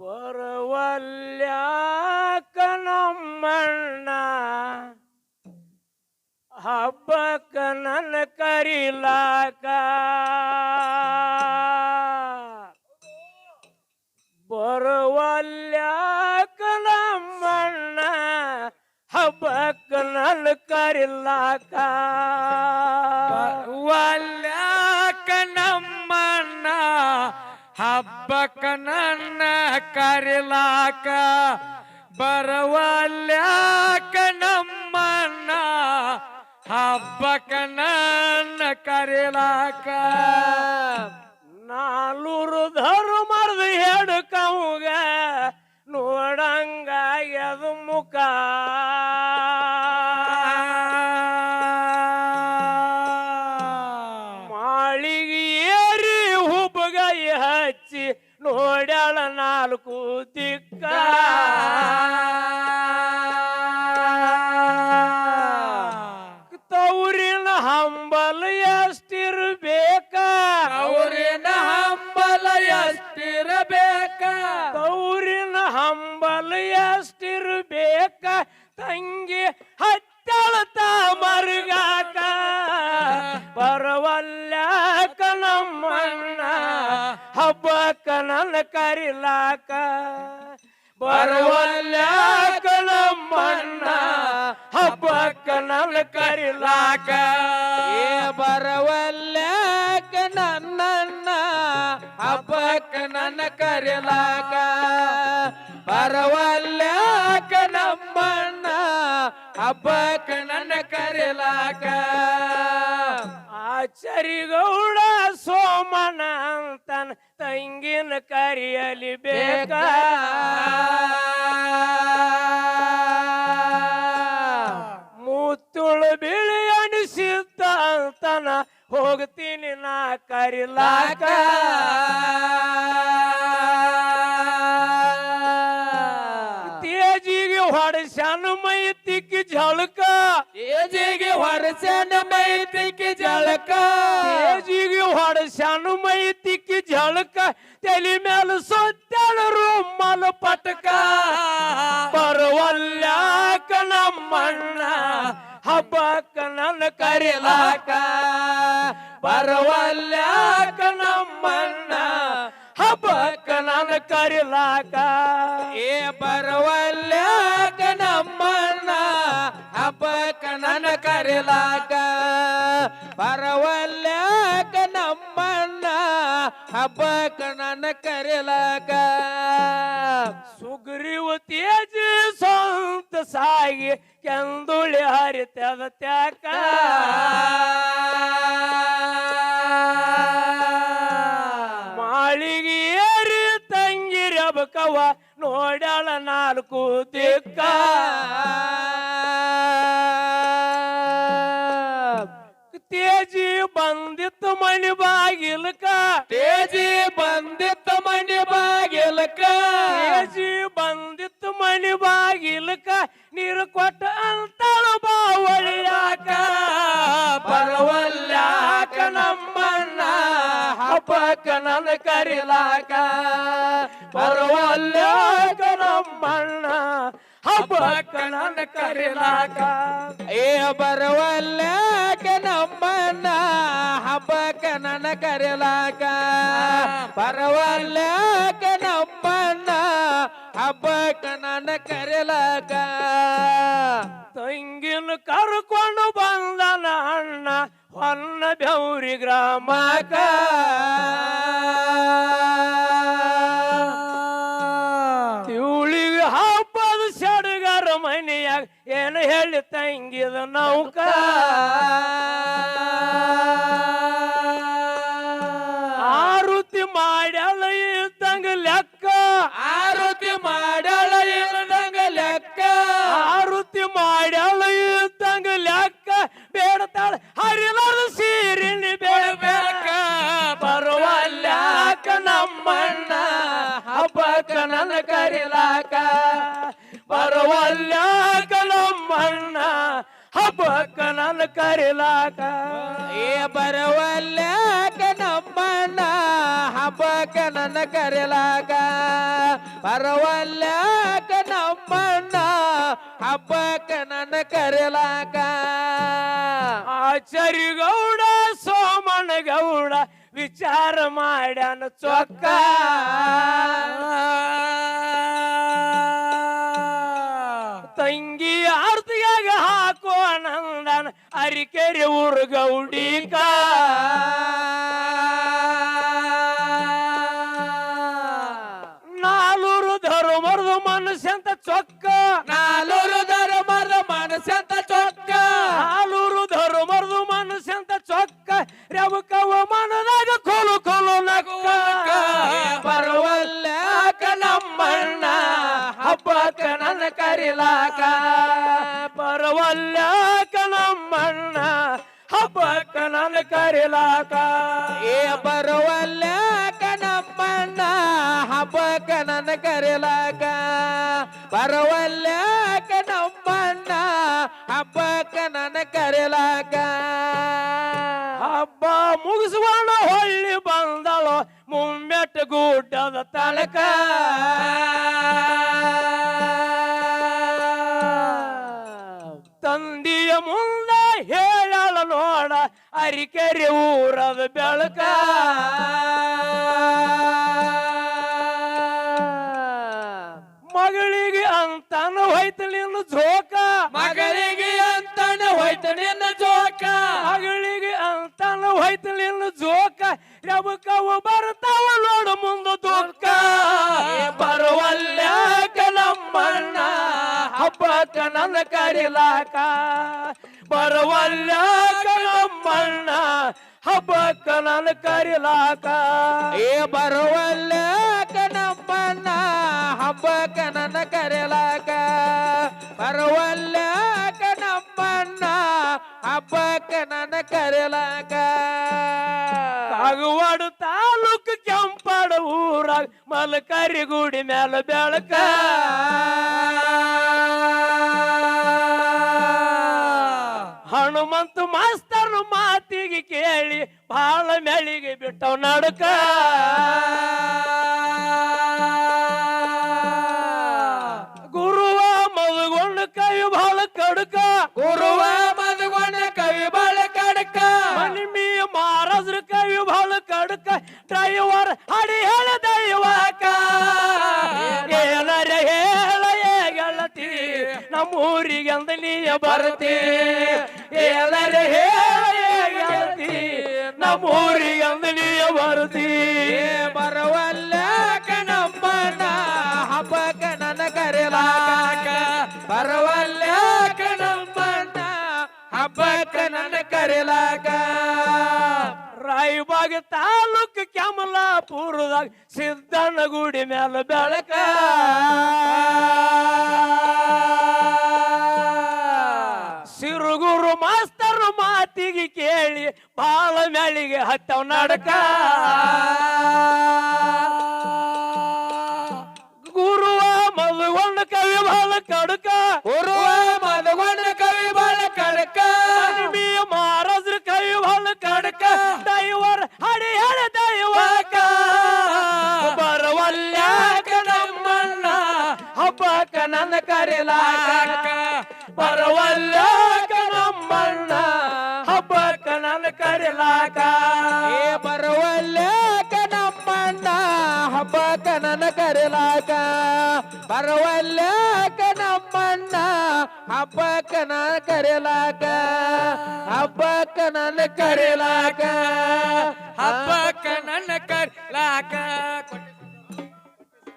ಬರವಲ್ಯಾಕ ನಮ್ಮಣ್ಣ ಹಬ್ಬಕ್ಕ ನನ್ನ ಕರಿಲಾಕ. ಬರವಲ್ಯಾಕ ನಮ್ಮಣ್ಣ ಹಬ್ಬಕ್ಕ ನನ್ನ ಕರಿಲಾಕ. ವಲ್ಯಾಕ ನಮ್ಮಣ್ಣ ಹಬ್ಬಕ್ಕ ನನ್ನ ಕರಿಲಾಕ ಬರವಲ್ಯಾಕ ನಮ್ಮನ್ನ. ಹಬ್ಬಕ್ಕ ನನ್ನ ಕರಿಲಾಕ. ನಾಲ್ವರು ಧರ್ಮರ್ದು ಹೇಳು ಎಷ್ಟಿರ್ಬೇಕ ಅವರಿನ ಹಂಬಲ ಎಷ್ಟಿರಬೇಕ. ತೌರಿನ ಹಂಬಲ ಎಷ್ಟಿರ್ಬೇಕ. ತಂಗಿ ಹತ್ತಳತ ಮರುಗಾಕ. ಬರವಲ್ಯಾಕ ನಮ್ಮಣ್ಣ ಹಬ್ಬಕ್ಕ ನನ್ನ ಕರಿಲಾಕ. ಬರವಲ್ಯಾಕ ನಮ್ಮಣ್ಣ ಹಬ್ಬಕ್ಕ ನನ್ನ ಕರಿಲಾಕ. ಏ ಬರವಲ್ಯಾಕ ನನ್ನನ್ನ ಹಬ್ಬಕ್ಕ ನನ್ನ ಕರಿಲಾಕ. ಬರವಲ್ಯಾಕ ನಮ್ಮಣ್ಣ ಹಬ್ಬಕ್ಕ ನನ್ನ ಕರಿಲಾಕ. ಆಚರಿಗೌಡ ಸೋಮನ ಅಂತನ ತಂಗಿನ ಕರಿಯಲಿ ಬೇಕ? ಅಂತನ ಹೋಗ್ತೀನಿ ನಾ ಕರಿಲಾಕ ತೇಜಿಗೆ ಹೊಡೆಸನ ಮೈ ತಿಕ್ಕಿ ಝಳಕ ಏಜಿಗೆ ಹೊರಸನ ಮೈತಿಗೆ ಜಳಕ ತೇಜಿಗೆ ಹೊಡೆಸನ ಮೈ ತಿಕ್ಕಿ ಝಳಕ ತಲೆ ಮೇಲೆ ಸೊತ್ತಳ ರುಮ್ಮಲ ಪಟಕ ಬರವಲ್ಯಾಕ ನಮ್ಮಣ್ಣ ಹಬ್ಬಕ್ಕ ನನ್ನ ಕರಿಲಾಕ ಬರವಲ್ಯಾಕ ನಮ್ಮನ್ನ ಹಬ್ಬಕ್ಕ ನನ್ನ ಕರಿಲಾಕ ಏ ಬರವಲ್ಯಾಕ ನಮ್ಮನ್ನ ಹಬ್ಬಕ್ಕ ನನ್ನ ಕರಿಲಾಕ ಬರವಲ್ಯಾಕ ನಮ್ಮನ್ನ ಹಬ್ಬಕ್ಕ ನನ್ನ ಕರಿಲಾಕ ಸುಗ್ರೀವ ಸ್ವಂತ ಸಾಗಿ ಕೆಂದುಳಿ ಹರಿತದ ತ್ಯಾಕ. ಮಾಳಿಗೆ ಏರಿ ತಂಗಿರಿ ನೋಡಳ ನೋಡ್ಯಾಳ ನಾಲ್ಕು ದಿಕ್ಕ. ತೇಜಿ ಬಂದಿತ್ತು ಮಣಿ ಬಾಗಿಲ್ಕ ತೇಜಿ ಬಂದಿತ್ತ ಬರವಲ್ಯಾಕ ನಮ್ಮಣ್ಣ ಹಬ್ಬಕ್ಕ ನನ್ನ ಕರಿಲಾಕ ಏ ಬರವಲ್ಯಾಕ ನಮ್ಮಣ್ಣ ಹಬ್ಬಕ್ಕ ನನ್ನ ಕರಿಲಾಕ ಬರವಲ್ಯಾಕ ನಮ್ಮಣ್ಣ ಹಬ್ಬಕ್ಕ ನನ್ನ ಕರಿಲಾಕ ತಂಗಿನ ಕರ್ಕೊಂಡು ಬಂದನ ಅಣ್ಣ ಹೊನ್ನ ಬೆವ್ರಿ ಗ್ರಾಮಕ ಹೇಳಿ ತಂಗಿದ ನೌಕ. ಆರುತಿ ಮಾಡ್ಯಾಳ ಇದ್ದಂಗ ಲೆಕ್ಕ. ಆರುತಿ ಮಾಡಳ ಇಲ್ದಂಗ ಲೆಕ್ಕ. ಆರುತಿ ಮಾಡ್ಯಾಳ ಇದ್ದಂಗ ಲೆಕ್ಕ. ಬೇಡತಾಳ ಹರಿಲಾರ ಸೀರಿನಿ ಬೇಡಬೇಕ ಬರುವಲ್ಯಾಕ ನಮ್ಮಣ್ಣ ಹಬ್ಬಕ್ಕ ನನ್ನ ಕರಿಲಾಕ. ಏ ಬರವಲ್ಯಾಕ ನಮ್ಮಣ್ಣ ಹಬ್ಬಕ್ಕ ನನ್ನ ಕರಿಲಾಕ. ಬರವಲ್ಯಾಕ ನಮ್ಮಣ್ಣ ಹಬ್ಬಕ್ಕ ನನ್ನ ಕರೆಲಾಕ. ಆಚರಿಗೌಡ ಸೋಮನಗೌಡ ವಿಚಾರ ಮಾಡ್ಯಾನ ಚೊಕ್ಕ. ಅರಿಕೆರೆ ಊರು ಗೌಡಿಕ. ನಾಲೂರು ಧರ್ಮರ್ದು ಮನುಷ್ಯಂತ ಚೊಕ್ಕ. ನಾಲೂರು ಧರ್ಮದ ಮನಸ್ಸಂತ ಚೊಕ್ಕ. ನಾಲೂರು ಧರ್ಮರ್ದು ಮನುಷ್ಯಂತ ಚೊಕ್ಕ. ರೆಬಕವ ಮನದಾಗ ಕೊಲು ಕೊಲು ನಕ್ಕ. ಬರವಲ್ಯಾಕ ನಮ್ಮಣ್ಣ ಹಬ್ಬಕ್ಕ ನನ್ನ ಕರಿಲಾಕ. ಬರವಲ್ಯಾಕ ನಮ್ಮಣ್ಣ ಹಬ್ಬಕ್ಕ ನನ್ನ ಕರಿಲಾಕ. ಏ ಬರವಲ್ಯಾಕ ನಮ್ಮಣ್ಣ ಹಬ್ಬಕ್ಕ ನನ್ನ ಕರಿಲಾಕ. ಬರವಲ್ಯಾಕ ನಮ್ಮಣ್ಣ ಹಬ್ಬಕ್ಕ ನನ್ನ ಕರಿಲಾಕ. ಹಬ್ಬ ಮುಗಿಸ್ಕೊಂಡು ಹೊಳ್ಳಿ ಬಂದಳು ಮುಮ್ಮೆಟ್ಟು ಗುಡ್ಡದ ತಳಕ ತಂದಿಯ ಹೇಳಲ್ಲ ಹೇಳಲ ನೋಡ ಅರಿಕೆರೆ ಊರದ ಬೆಳಕ. ಮಗಳಿಗೆ ಅಂತಾನು ಹೋಯ್ತು ನಿನ್ನ ಜೋಕ. ಮಗಳಿಗೆ ಅಂತಾನ ಹೋಯ್ತು ನಿನ್ನ ಜೋಕ. ಮಗಳಿಗೆ ಅಂತಾನು ಹೋಯ್ತು ನಿನ್ನ ಜೋಕ. ರಬಕವು ಬರ್ತಾವ ನೋಡು ಮುಂದ ದುಃಖ. ಬರುವಲ್ಯಾಕ ನಮ್ಮಣ್ಣ, ಹಬ್ಬಕ್ಕ ನನ್ನ ಕರಿಲಾಕ. ಬರುವಲ್ಯಾಕ ನಮ್ಮಣ್ಣ, ಹಬ್ಬಕ್ಕ ನನ್ನ ಕರಿಲಾಕ. ಏ ಬರುವಲ್ಯಾಕ ನಮ್ಮಣ್ಣ, ಹಬ್ಬಕ್ಕ ನನ್ನ ಕರೆಲಾಕ. ಬರುವಲ್ಯಾಕ ನಮ್ಮಣ್ಣ ಹಬ್ಬಕ್ಕ ನನ್ನ ಕರೆಲಾಕ ಕಾಗವಾಡ ತಾಲೂಕು ಕೆಂಪಾಡ ಊರಾಗ ಮಲಕರಿ ಗುಡಿ ಮ್ಯಾಲ ಬೆಳಕ. ಹನುಮಂತ ಮಾಸ್ತರ್ ಮಾತಿಗೆ ಕೇಳಿ ಬಾಳ ಮೆಳಿಗೆ ಬಿಟ್ಟವ್ ನಡಕ. ನಮ್ಮೂರಿಗೆ ಅಂದ ನೀಯ ಬರ್ತಿ ಏನರ ಹೇಳ ಗೆಳತಿ ನಮ್ಮೂರಿಗೆ ಅಂದ ನೀಯ ಬರ್ತಿ ಏ ಬರವಲ್ಯಾಕ ನಮ್ಮಣ್ಣ ಹಬ್ಬಕ್ಕ ನನ್ನ ಕರೆಲಾಕ ಬರವಲ್ಲ ನಮ್ಮಣ್ಣ ಹಬ್ಬಕ್ಕ ನನ್ನ ಕರೆಲಾಕ ರಾಯಬಾಗ ತಾಲೂಕು ಕೆಮಲಾಪುರದಾಗ ಸಿದ್ದಣ್ಣ ಗುಡಿ ಮ್ಯಾಲ ಬೆಳಕ. ಬಾಳ ಮ್ಯಾಲಿಗೆ ಹತ್ತವ ನಡಕ. ಗುರುವ ಮದುಗೊಂಡ ಕವಿ ಬಾಳ ಕಡಕ. ಗುರುವ ಮದುಗೊಂಡ ಕವಿ ಬಾಳ ಕಡಕ. ಮಹಾರಾಜ್ರ ಕವಿ ಬಾಳ ಕಡಕ. ದೈವರ್ ಹಡಿ ಹೇಳ ದೈವಕ. ಬರವಲ್ಯಾಕ ನಮ್ಮಣ್ಣ ಹಬ್ಬಕ್ಕ ನನ್ನ ಕರೆಲಾಕ ಬರವಲ್ಯಾಕ ಕರೆಲಾಕ ಏ ಬರವಲ್ಯಾಕ ನಮ್ಮಣ್ಣ ಹಬ್ಬಕ್ಕ ನನ್ನ ಕರೆಲಾಕ? ಬರವಲ್ಯಾಕ ನಮ್ಮಣ್ಣ ಹಬ್ಬಕ್ಕ ನನ್ನ ಕರೆಲಾಕ? ಹಬ್ಬಕ್ಕ ನನ್ನ ಕರೆಲಾಕ? ಹಬ್ಬಕ್ಕ ನನ್ನ ಕರ್ಲಾಕ?